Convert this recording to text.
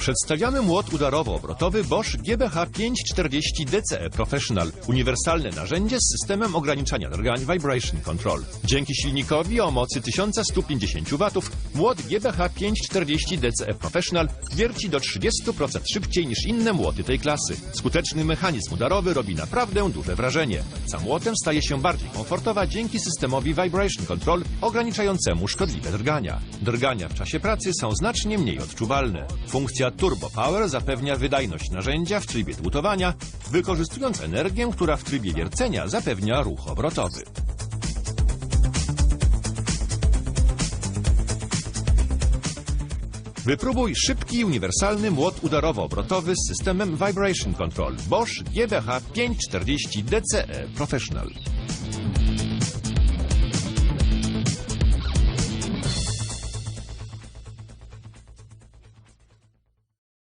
Przedstawiamy młot udarowo-obrotowy Bosch GBH 540 DCE Professional. Uniwersalne narzędzie z systemem ograniczania drgań Vibration Control. Dzięki silnikowi o mocy 1150 W młot GBH 540 DCE Professional wierci do 30% szybciej niż inne młoty tej klasy. Skuteczny mechanizm udarowy robi naprawdę duże wrażenie. Za młotem staje się bardziej komfortowa dzięki systemowi Vibration Control ograniczającemu szkodliwe drgania. Drgania w czasie pracy są znacznie mniej odczuwalne. Funkcja Turbo Power zapewnia wydajność narzędzia w trybie dłutowania, wykorzystując energię, która w trybie wiercenia zapewnia ruch obrotowy. Wypróbuj szybki, uniwersalny młot udarowo-obrotowy z systemem Vibration Control Bosch GBH 540 DCE Professional.